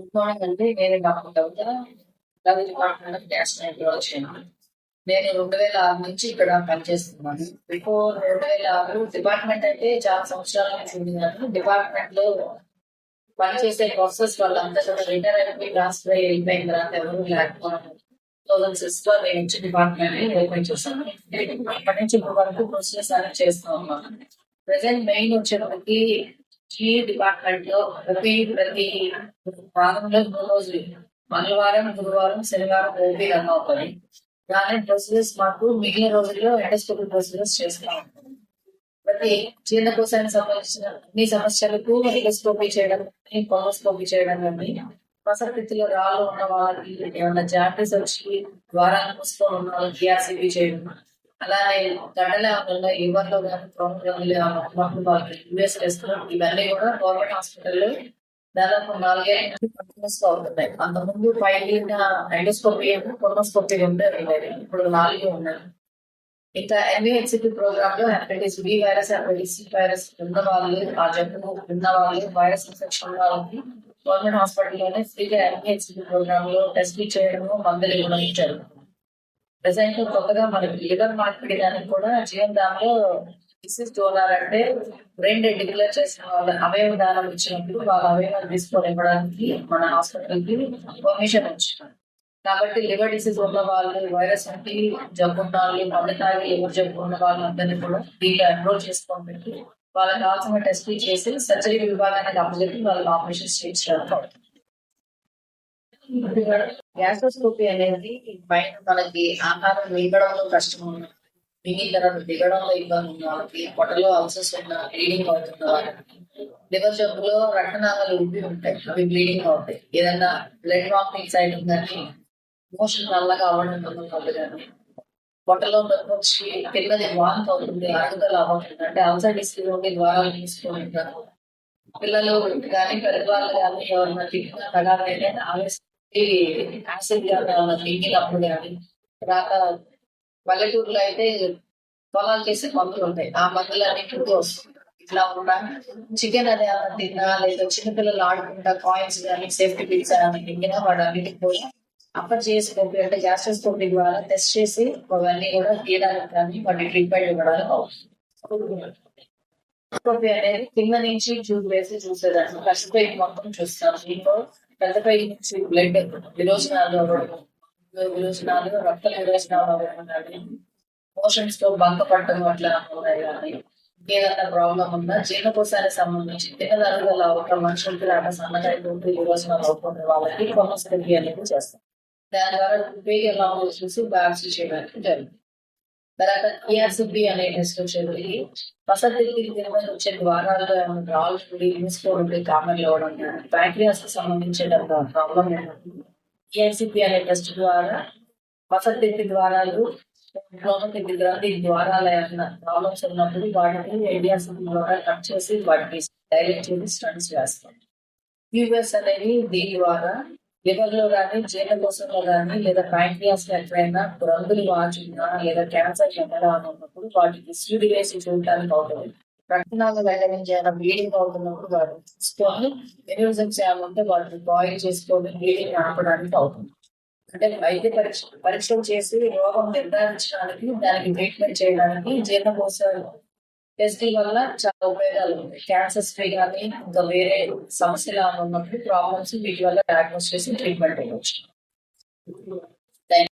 Good morning అండి నేను doctor Kavitha Ravi department of gastroenterology నేను రెండు వేల ఆరు నుంచి ఇక్కడ పనిచేస్తున్నాను. బిఫోర్ రెండు వేల ఆరు డిపార్ట్మెంట్ అంటే చాలా సంవత్సరాల నుంచి ఉంది డిపార్ట్మెంట్లో పనిచేసే ప్రాసెస్ వాళ్ళంతా కూడా రిటైర్ అయిపోయి ట్రాన్స్ఫర్ అయ్యి వెళ్ళిపోయిన తర్వాత ఎవరు లేకపోవడం. థౌసండ్ సిక్స్లో నేను నుంచి డిపార్ట్మెంట్ ఓపెన్ చేశాను. అప్పటి నుంచి ఇప్పుడు వరకు ప్రొసెస్ అనేది చేస్తూ ఉన్నాను. ప్రెసెంట్ మెయిన్ వచ్చేటప్పటికి ఈ డిపార్ట్మెంట్లో ప్రతి ప్రతి వారంలో మూడు రోజులు మంగళవారం గురువారం శనివారం ఓపీ రన్ అవుతుంది దాని ప్రొసీజర్స్ మాకు మిగిలిన రోజుల్లో ఎండోస్కోపీ ప్రొసీజర్స్ చేస్తాం ప్రతి జీర్ణకోశానికి సంబంధించిన అన్ని సమస్యలకు ఎండోస్కోపీ చేయడం కానీ చేయడం కానీ వసతిలో రాళ్ళు ఉన్న వాళ్ళకి ఏమైనా జాండీస్ వచ్చి ద్వారాలు మూసుకొని ఉన్న వాళ్ళకి ఇవి చేయడం. అలానే గడ్డల వల్ల లివర్లో కానీ ప్రోగ్రామ్ వాళ్ళకి యూఎస్ చేస్తున్నాం ఇవన్నీ కూడా గవర్నమెంట్ హాస్పిటల్లో దాదాపు నాలుగేళ్ళు నుంచి కంటిన్యూస్గా అవుతున్నాయి అంతకుముందు ఫైవ్ ఎండోస్కోపీ కొనోస్కోపీ ఉండే ఉండేది. ఇప్పుడు నాలుగు ఉన్నాయి. ఇంకా ఎన్ఏహెచ్సిపి ప్రోగ్రామ్లో hepatitis B virus hepatitis C virus ఉన్న వాళ్ళు ఆ జబ్బు ఉన్న వాళ్ళు వైరస్ ఇన్ఫెక్షన్ ఉన్న వాళ్ళకి గవర్నమెంట్ హాస్పిటల్లోనే ఫ్రీగా ఎన్ఏహెచ్సిపి ప్రోగ్రామ్లో టెస్ట్ చేయడము మందులు ఇవ్వడం జరుగుతుంది ప్రజెంట్ కొత్తగా మనకి లివర్ మార్పిడి దానికి కూడా జీవనదాంలో డిసీజ్ డోనర్ అంటే బ్రెయిన్ డెడ్ డిక్లేర్ చేసిన వాళ్ళ అవయవ దానం ఇచ్చినప్పుడు వాళ్ళ అవయవాలు తీసుకొని ఇవ్వడానికి మన హాస్పిటల్కి పర్మిషన్ వచ్చింది. కాబట్టి లివర్ డిసీజ్ ఉన్న వాళ్ళు వైరస్ వంటి జబ్బు ఉన్న వాళ్ళు మందు తాగి లివర్ జబ్బు ఉన్న వాళ్ళందరినీ కూడా దీన్ని ఎన్రోల్ చేసుకొని పెట్టి వాళ్ళకి కావాల్సిన టెస్ట్ చేసి సర్జరీ విభాగానికి అప్పచెప్పి వాళ్ళకి ఆపరేషన్స్ చేయించడానికి అవుతుంది గ్యాస్ట్రోస్కోపీ అనేది పైన మనకి ఆహారం మిగడంలో కష్టం ఉన్న మిగిలిన తర్వాత దిగడంలో ఇబ్బంది ఉన్న వాళ్ళకి పొట్టలో అల్సర్స్ ఉన్న బ్లీడింగ్ అవుతున్న వాళ్ళకి లివర్ జబ్బులో రక్తనాళాలు ఉబ్బి ఉంటాయి. అవి బ్లీడింగ్ అవుతాయి. ఏదైనా బ్లడ్ వామిటింగ్ సైడ్ ఉందని మోషన్ నల్లగా అవ్వడం వల్ల కానీ పొట్టలో వచ్చి పిల్లది వాంతి అవుతుంది అరుగుదల అవ్వకుండా అంటే అల్సర్ డిసీజ్ ఉండి ద్వారాలు తీసుకుంటారు ఉంటారు. పిల్లలు కానీ పెద్దవాళ్ళు కానీ ఎవరైనా తిట్టిన తగాదా ఆవేశం ఆవేశం యాసిడ్ కానీ పల్లెటూరులో అయితే పొలాలు చేసే మందులు ఉంటాయి. ఆ మందులు అన్నింటికి వస్తుంది. ఇట్లా ఉన్నా చికెన్ అదే తిన్నా లేదా చిన్నపిల్లలు ఆడుకుంటా కాయిన్స్ కానీ సేఫ్టీ పిల్స్ అని తింగినా వాడు అన్నిటికి పోయి అప్పర్ పంపి అంటే గ్యాస్ట్రోస్కోపీ ద్వారా టెస్ట్ చేసి అవన్నీ కూడా తీయడానికి కానీ వాటి ట్రీట్మెంట్ ఇవ్వడానికి అనేది కింద నుంచి చూసి వేసి చూసేదాన్ని. ఫస్ట్ మొత్తం చూస్తాను. దీంట్లో పెద్ద నుంచి బ్లడ్ విరోచనాలు విరోచనాలు రక్త విరోచనాలు అవ్వడం మోషన్స్తో బంకపడటం అట్లా ఉన్నాయి కానీ ఏదైనా ప్రాబ్లం ఉందా జీర్ణకోశానికి సంబంధించి తిన్నదరుగుదల ఒక మనుషులకి రాక సన్నకాయలు అయిపోతుంది విరోచనాలు అవుతుంది వాళ్ళకి కొనస్థితి అనేది చేస్తాం. దాని ద్వారా పేరు ఎలా చూసి బ్యాప్సీ చేయడానికి జరుగుతుంది. తర్వాత ఈఆర్సిబి అనే టెస్ట్ వచ్చేది వసతి తిరుమల వచ్చే ద్వారాల్లో ఏమైనా రాళ్ళు ఉండి ఇన్స్కోర్ ఉండి కామెర్లు అవ్వడం ప్యాంక్రియాస్కి సంబంధించిన ప్రాబ్లం ఈఆర్సిబి అనే టెస్ట్ ద్వారా వసతి ద్వారాలు లోపలికి గ్రంథి ద్వారాలు ఏమైనా ప్రాబ్లమ్స్ ఉన్నప్పుడు వాటిని ఏడియాసిబి ద్వారా కట్ చేసి వాటిని డైరెక్ట్ చేసి స్టడీస్ చేస్తాం. యూఎస్ అనేది దీని ద్వారా లివర్లో కానీ జీర్ణకోశంలో కానీ లేదా ప్యాంక్రియాస్ ఎక్కడైనా గ్రంథులు వాచున్నా లేదా క్యాన్సర్ ఎక్కడా ఉన్నప్పుడు వాటికి సూది చూడటానికి అవుతుంది రక్తనాలు వైటమిన్ బ్లీడింగ్ అవుతున్నప్పుడు వాడు తీసుకొని ఎన్యూజన్ చేయాలంటే వాటిని బాయిల్ చేసుకొని బ్లీడింగ్ ఆపడానికి అవుతుంది అంటే వైద్య పరీక్ష పరీక్షలు చేసి రోగం నిర్ధారించడానికి దానికి ట్రీట్మెంట్ చేయడానికి జీర్ణకోశ టెస్టింగ్ వల్ల చాలా ఉపయోగాలు ఉన్నాయి. క్యాన్సర్స్ ఫ్రీ కానీ ఇంకా వేరే సమస్యలు ఉన్నప్పుడు ప్రాబ్లమ్స్ వీటి వల్ల డయాగ్నోస్ చేసి ట్రీట్మెంట్ ఇవ్వచ్చు